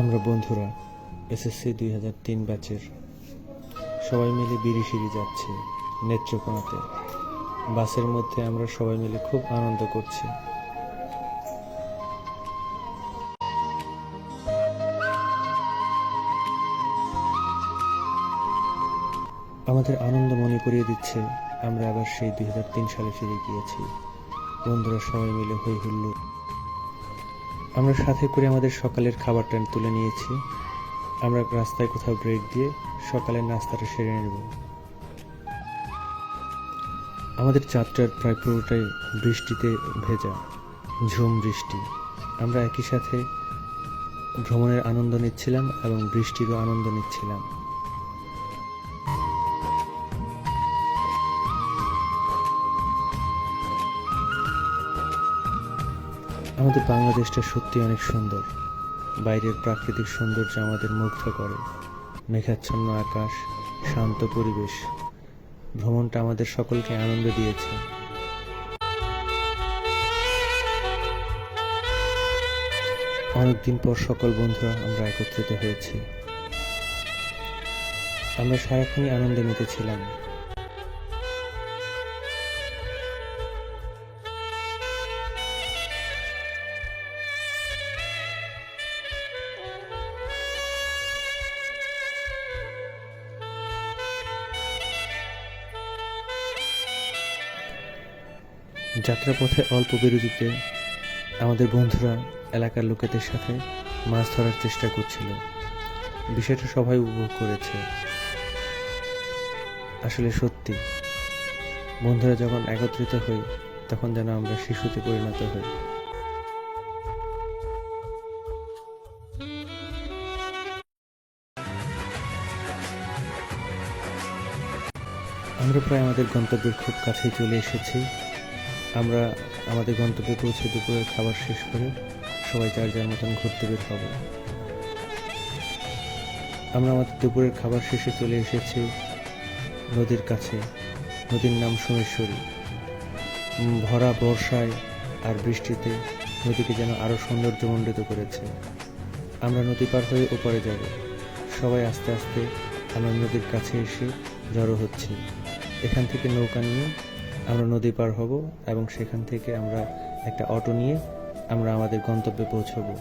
আমরা বন্ধুরা, এসএসসি দুই হাজার তিন ব্যাচের সবাই মিলে বিড়ি সিঁড়ি যাচ্ছি নেত্রকোনাতে। বাসের মধ্যে আমরা সবাই মিলে খুব আনন্দ করছি। আমাদের আনন্দ মনে করিয়ে দিচ্ছে, আমরা আবার সেই দুই হাজার তিন সালে ফিরে গিয়েছি। বন্ধুরা সবাই মিলে হই হুল্লোড়। আমরা সাথে করে আমাদের সকালের খাবারটা তুলে নিয়েছি। আমরা রাস্তায় কোথাও ব্রেক দিয়ে সকালের নাস্তাটা সেরে নেব। আমাদের যাত্রার প্রায় পুরোটাই বৃষ্টিতে ভেজা, ঝুম বৃষ্টি। আমরা একই সাথে ভ্রমণের আনন্দ নিচ্ছিলাম এবং বৃষ্টিরও আনন্দ নিচ্ছিলাম। আমাদের বাংলাদেশটা সত্যি অনেক সুন্দর। বাইরের প্রাকৃতিক সৌন্দর্য আমাদের মুগ্ধ করে। মেঘাচ্ছন্ন আকাশ, শান্ত পরিবেশ। ভ্রমণটা আমাদের সকলকে আনন্দ দিয়েছে। অনেকদিন পর সকল বন্ধুরা আমরা একত্রিত হয়েছি। আমরা সারাক্ষণই আনন্দে মেতেছিলাম। যাত্রাপথে অল্প বিরতিতে আমাদের বন্ধুরা এলাকার লোকেদের সাথে মাছ ধরার চেষ্টা করছিল। বিষয়টা সবাই উপভোগ করেছে। আসলে সত্যি, বন্ধুরা যখন একত্রিত হই, তখন যেন আমরা শিশুতে পরিণত হই। আমরা প্রায় আমাদের গন্তব্যের খুব কাছেই চলে এসেছি। আমরা আমাদের গন্তব্যে পৌঁছে দুপুরের খাবার শেষ করে সবাই যার যার মতন ঘুরতে বের হব। আমরা আমাদের দুপুরের খাবার শেষে চলে এসেছি নদীর কাছে। নদীর নাম সোমেশ্বরী। ভরা বর্ষায় আর বৃষ্টিতে নদীকে যেন আরও সৌন্দর্যমণ্ডিত করেছে। আমরা নদী পার হয়ে ওপারে যাব। সবাই আস্তে আস্তে আমরা নদীর কাছে এসে জড়ো হচ্ছি। এখান থেকে নৌকা নিয়ে আমরা নদী পার হব এবং সেখান থেকে আমরা একটা অটো নিয়ে আমরা আমাদের গন্তব্যে পৌঁছবো।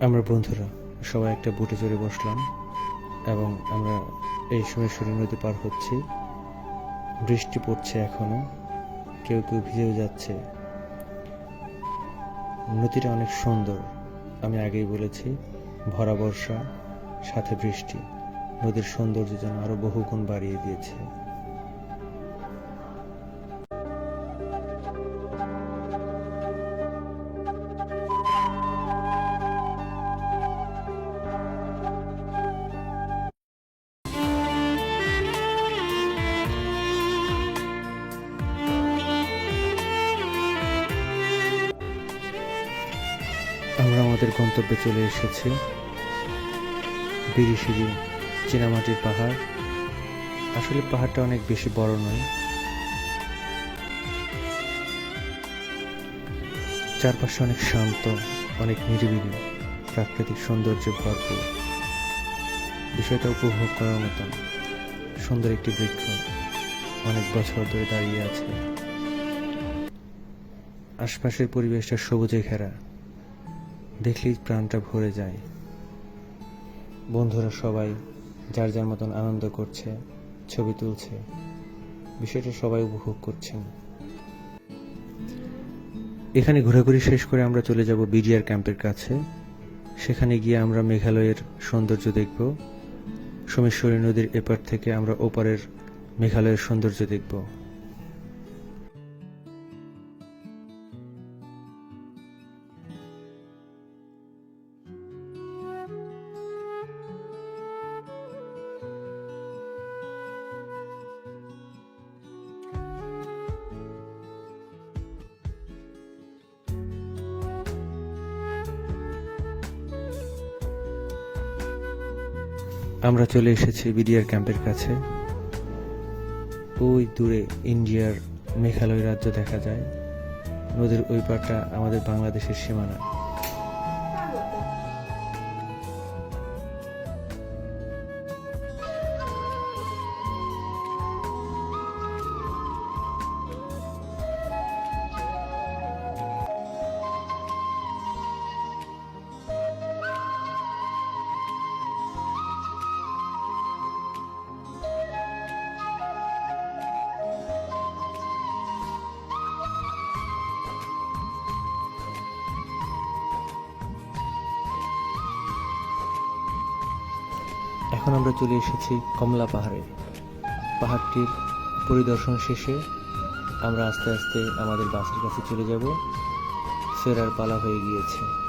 আমরা বন্ধুরা সবাই একটা বুটে চড়ে বসলাম এবং আমরা এই সময় সোমেশ্বরী নদী পার হচ্ছি। বৃষ্টি পড়ছে এখনও। কেউ কেউ ভিজেও যাচ্ছে। নদীটা অনেক সুন্দর। আমি আগেই বলেছি, ভরা বর্ষা, সাথে বৃষ্টি। নদীর সৌন্দর্য যেন আরও বহুগুণ বাড়িয়ে দিয়েছে। আমরা আমাদের গন্তব্যে চলে এসেছি। বিরিশিরি চীনামাটির পাহাড়। আসলে পাহাড়টা অনেক বেশি বড় নয়। চারপাশে অনেক শান্ত, অনেক নিরিবিলি, প্রাকৃতিক সৌন্দর্য ভরপুর। বিষয়টা উপভোগ করার মতন সুন্দর একটি বৃক্ষ অনেক বছর ধরে দাঁড়িয়ে আছে। আশপাশের পরিবেশটা সবুজে ঘেরা। দেখলেই প্রাণটা ভরে যায়। বন্ধুরা সবাই, যার যার মতন আনন্দ করছে, ছবি তুলছে, বিষয়টা সবাই উপভোগ করছেন। এখানে ঘোরাঘুরি শেষ করে আমরা চলে যাব বিডিআর ক্যাম্পের কাছে। সেখানে গিয়ে আমরা মেঘালয়ের সৌন্দর্য দেখব। সোমেশ্বরী নদীর এপার থেকে আমরা ওপারের মেঘালয়ের সৌন্দর্য দেখব। আমরা চলে এসেছি বিডিআর ক্যাম্পের কাছে। ওই দূরে ইন্ডিয়ার মেঘালয় রাজ্য দেখা যায়। নদীর ওই পারটা আমাদের বাংলাদেশের সীমানা। এখন আমরা চলে এসেছি কমলা পাহাড়ে। পাহাড়টির পরিদর্শন শেষে আমরা আস্তে আস্তে আমাদের বাসের কাছে চলে যাব। ফেরার পালা হয়ে গিয়েছে।